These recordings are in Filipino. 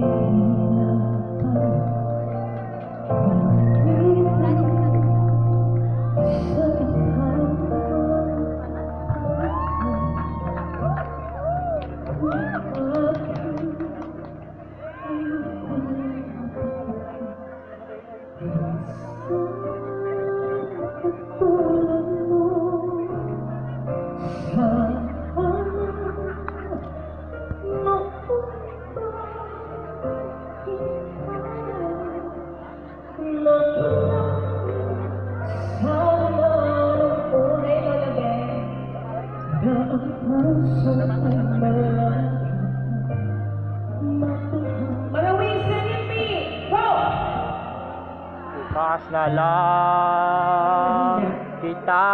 dream. Bukas na lang kita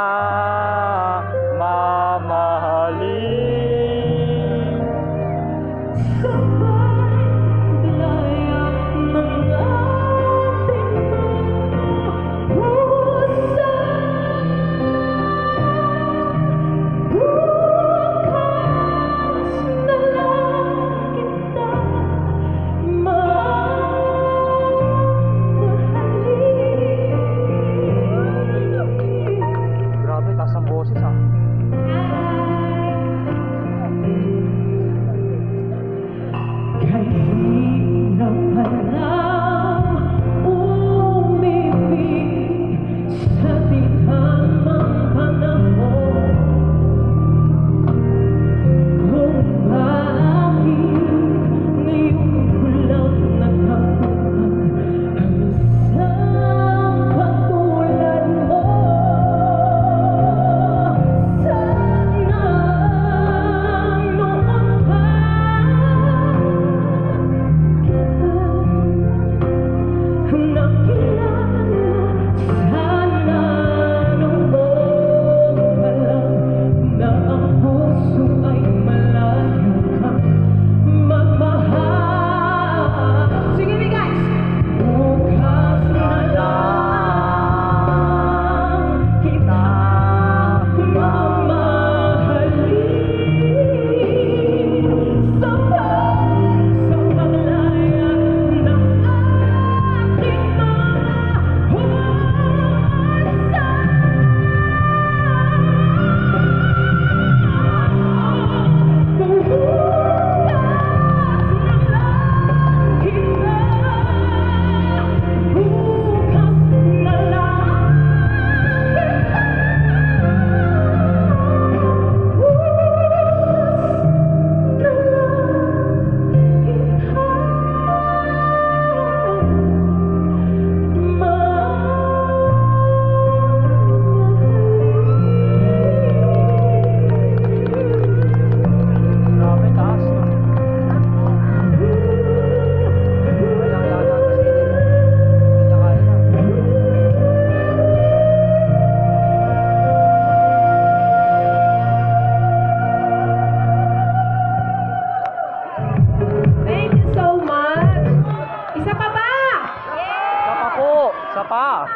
isa pa.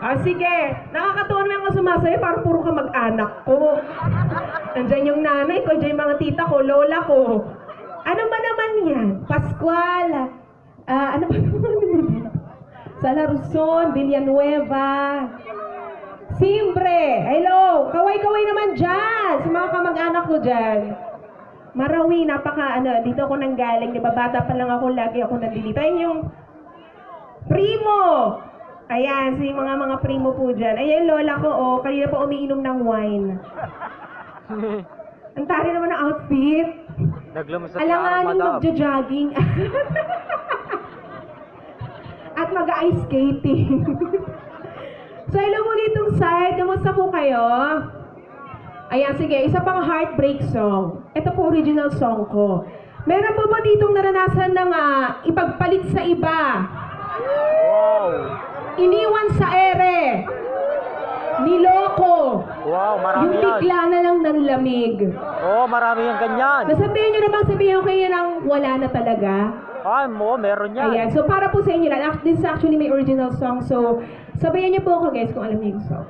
Ah, sige. Nakakatuwa naman ako sumasayo para puro ka mag-anak ko. Nandyan yung nanay ko, dyan yung mga tita ko, lola ko. Ano ba naman yan? Pascual. Ah, ano ba naman? Sala Luzon, Villanueva. Simbre. Hello. Kaway-kaway naman dyan. Sa mga kamag-anak ko dyan. Marawi, napaka ano, dito ako nang galing. Di ba, bata pa lang ako, lagi ako nandito. Ayun yung Primo! Ayan, si mga mga primo po dyan. Ayan, lola ko, oh, kanina pa umiinom ng wine. Ang tari naman ng outfit. Naglamas sa Alanganin madam. magja-jogging. At mag-ice skating. so, hello mo ditong side. Kamusta po kayo? Ayan, sige. Isa pang heartbreak song. Ito po original song ko. Meron po ba ditong naranasan ng ah, ipagpalit sa iba? Wow! Iniwan sa ere. Niloko. Wow, marami Yung yan. bigla na lang ng lamig. Oo, oh, marami yung ganyan. Nasabihin nyo na bang sabihin kayo ng wala na talaga? Ah, mo, meron yan. Ayan. So, para po sa inyo lang. This is actually my original song. So, sabayan niyo po ako guys kung alam niyo yung song.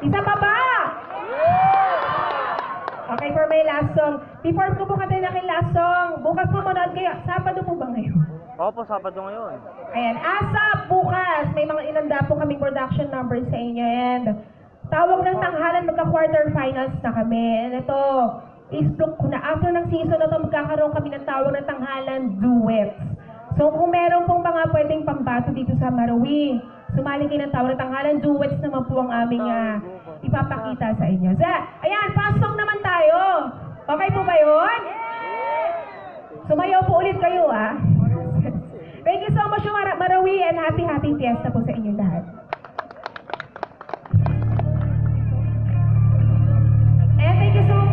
Isa pa ba? Okay, for my last song. Before ko po katayin aking last song, bukas po manood kayo. Sabado po ba ngayon? Opo, Sabado ngayon. Ayan, ASAP bukas. May mga inanda po kaming production numbers sa inyo. And tawag ng tanghalan, magka-quarter finals na kami. And ito, isplok ko na. After ng season na to, magkakaroon kami ng tawag ng tanghalan duets. So kung meron pong mga pwedeng pambato dito sa Marawi, sumali kayo ng tawag ng tanghalan duets naman po ang aming ah, ipapakita sa inyo. So, ayan, pasok naman tayo. Okay po ba yun? Sumayaw po ulit kayo, ah. Thank you so much, Mara Marawi, and happy, happy fiesta po sa inyo lahat. And thank you so much,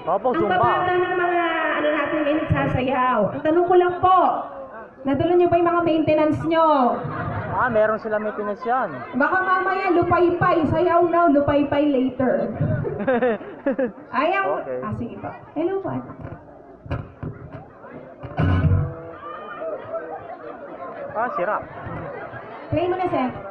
Opo, Ang Zumba. ng mga ano natin ngayon nagsasayaw. Ang tanong ko lang po, nadala niyo ba yung mga maintenance nyo? Ah, meron sila maintenance yan. Baka mamaya lupay-pay, sayaw now, lupay-pay later. Ayaw. Okay. Ah, sige po. Hello po. ah, sira. Play mo na, Seth.